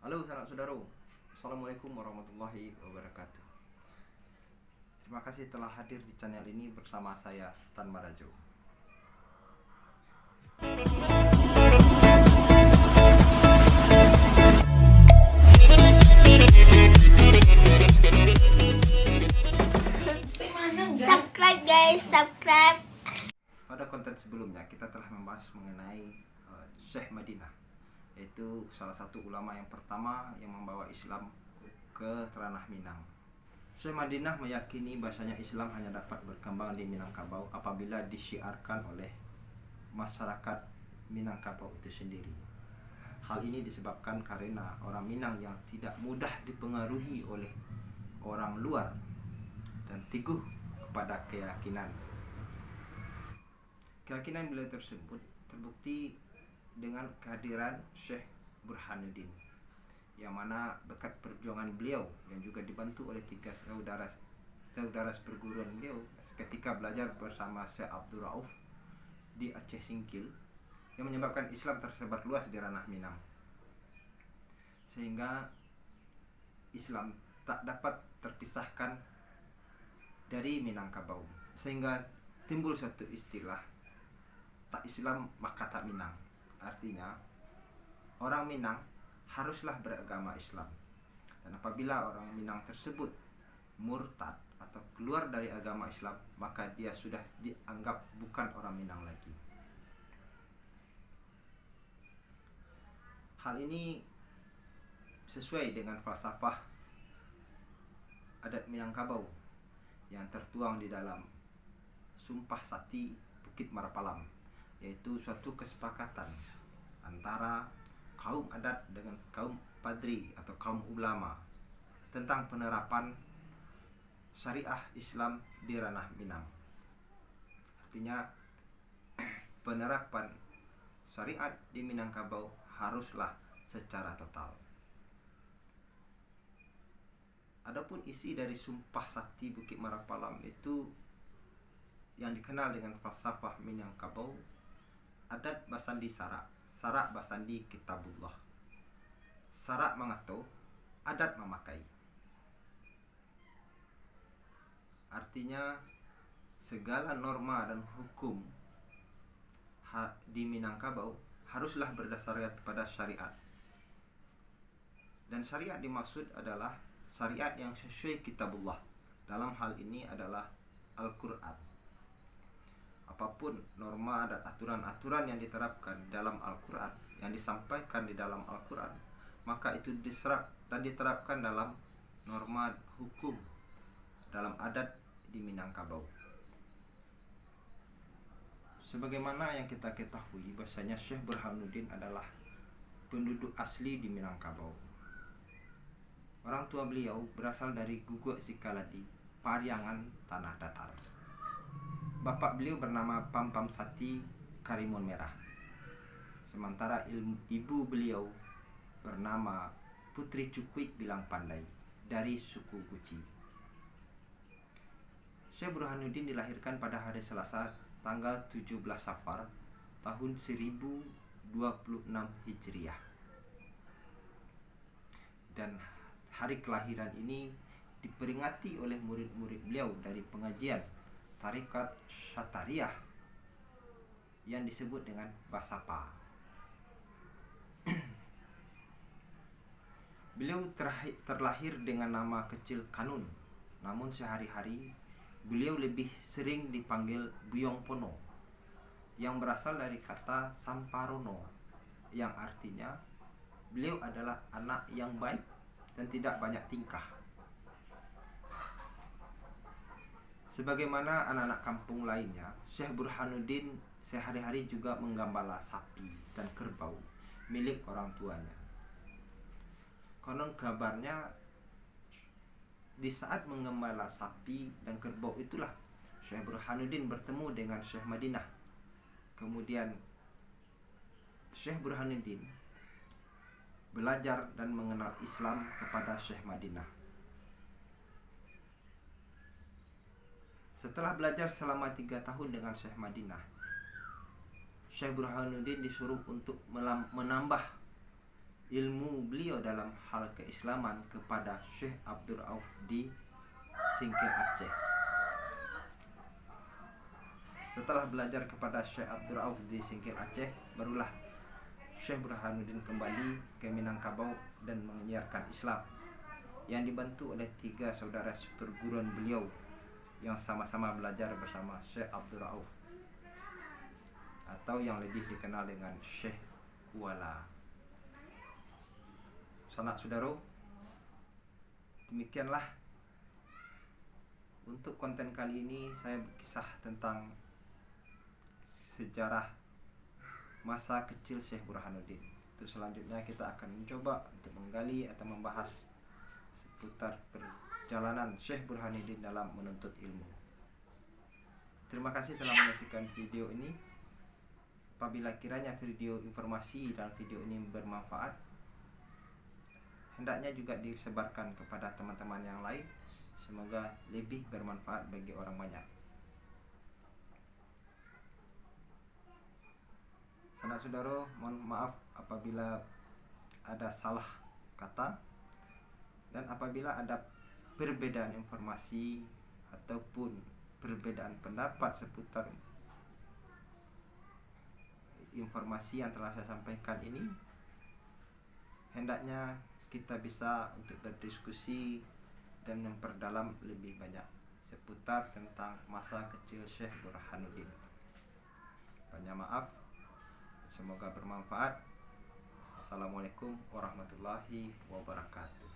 Halo sanak saudara. Assalamualaikum warahmatullahi wabarakatuh. Terima kasih telah hadir di channel ini bersama saya Tan Marajo. Subscribe guys, subscribe. Pada konten sebelumnya kita telah membahas mengenai uh, Syekh Madinah Yaitu salah satu ulama yang pertama yang membawa Islam ke tanah Minang Syekh Madinah meyakini bahasanya Islam hanya dapat berkembang di Minangkabau apabila disiarkan oleh masyarakat Minangkabau itu sendiri. Hal ini disebabkan karena orang Minang yang tidak mudah dipengaruhi oleh orang luar dan teguh kepada keyakinan. Keyakinan beliau tersebut terbukti dengan kehadiran Syekh Burhanuddin yang mana berkat perjuangan beliau yang juga dibantu oleh tiga saudara saudara seperguruan beliau ketika belajar bersama Syekh Abdul Rauf di Aceh Singkil yang menyebabkan Islam tersebar luas di ranah Minang. Sehingga Islam tak dapat terpisahkan dari Minangkabau. Sehingga timbul suatu istilah tak Islam maka tak Minang artinya orang Minang haruslah beragama Islam. Dan apabila orang Minang tersebut murtad atau keluar dari agama Islam maka dia sudah dianggap bukan orang Minang lagi. Hal ini sesuai dengan falsafah adat Minangkabau yang tertuang di dalam Sumpah Sati Bukit Marapalam yaitu suatu kesepakatan antara kaum adat dengan kaum padri atau kaum ulama tentang penerapan syariah Islam di ranah Minang. Artinya penerapan syariat di Minangkabau haruslah secara total. Adapun isi dari Sumpah Sakti Bukit Marapalam itu yang dikenal dengan falsafah Minangkabau adat Basandi Sarak, Sarak Basandi Kitabullah. Sarak mengatur, adat memakai. Artinya segala norma dan hukum di Minangkabau haruslah berdasarkan pada syariat. Dan syariat dimaksud adalah syariat yang sesuai kitabullah. Dalam hal ini adalah Al-Qur'an. Apa pun norma dan aturan-aturan yang diterapkan dalam Al-Qur'an, yang disampaikan di dalam Al-Qur'an, maka itu diserap dan diterapkan dalam norma hukum dalam adat di Minangkabau. Sebagaimana yang kita ketahui bahasanya Syekh Burhanuddin adalah penduduk asli di Minangkabau. Orang tua beliau berasal dari Guguk Sikaladi, Pariangan, Tanah Datar. Bapak beliau bernama Pampam Sati Karimun Merah. Sementara ilmu, ibu beliau bernama Putri Cukuik Bilang Pandai dari suku Guci. Syekh Burhanuddin dilahirkan pada hari Selasa tanggal 17 Safar tahun 1026 Hijriah. Dan hari kelahiran ini diperingati oleh murid-murid beliau dari pengajian Tarikat Syatariah yang disebut dengan Basapa. beliau terlahir dengan nama kecil Kanun, namun sehari-hari beliau lebih sering dipanggil Buyong Pono yang berasal dari kata Samparono yang artinya beliau adalah anak yang baik dan tidak banyak tingkah. Sebagaimana anak-anak kampung lainnya, Syekh Burhanuddin sehari-hari juga menggembala sapi dan kerbau milik orang tuanya. Konon kabarnya di saat menggembala sapi dan kerbau itulah Syekh Burhanuddin bertemu dengan Syekh Madinah. Kemudian Syekh Burhanuddin belajar dan mengenal Islam kepada Syekh Madinah. Setelah belajar selama tiga tahun dengan Syekh Madinah, Syekh Burhanuddin disuruh untuk menambah ilmu beliau dalam hal keislaman kepada Syekh Abdul Auf di Singkil Aceh. Setelah belajar kepada Syekh Abdul Auf di Singkil Aceh, barulah Syekh Burhanuddin kembali ke Minangkabau dan menyiarkan Islam yang dibantu oleh tiga saudara seperguruan beliau yang sama-sama belajar bersama Syekh Abdul Auf atau yang lebih dikenal dengan Syekh Kuala. Sanak saudara, demikianlah untuk konten kali ini saya berkisah tentang sejarah masa kecil Syekh Burhanuddin. Untuk selanjutnya kita akan mencoba untuk menggali atau membahas seputar perjalanan Syekh Burhanuddin dalam menuntut ilmu. Terima kasih telah menyaksikan video ini. Apabila kiranya video informasi dan video ini bermanfaat, hendaknya juga disebarkan kepada teman-teman yang lain. Semoga lebih bermanfaat bagi orang banyak. Sanak saudara, mohon maaf apabila ada salah kata dan apabila ada perbedaan informasi ataupun perbedaan pendapat seputar informasi yang telah saya sampaikan ini hendaknya kita bisa untuk berdiskusi dan memperdalam lebih banyak seputar tentang masa kecil Syekh Burhanuddin. Banyak maaf. Semoga bermanfaat. Assalamualaikum warahmatullahi wabarakatuh.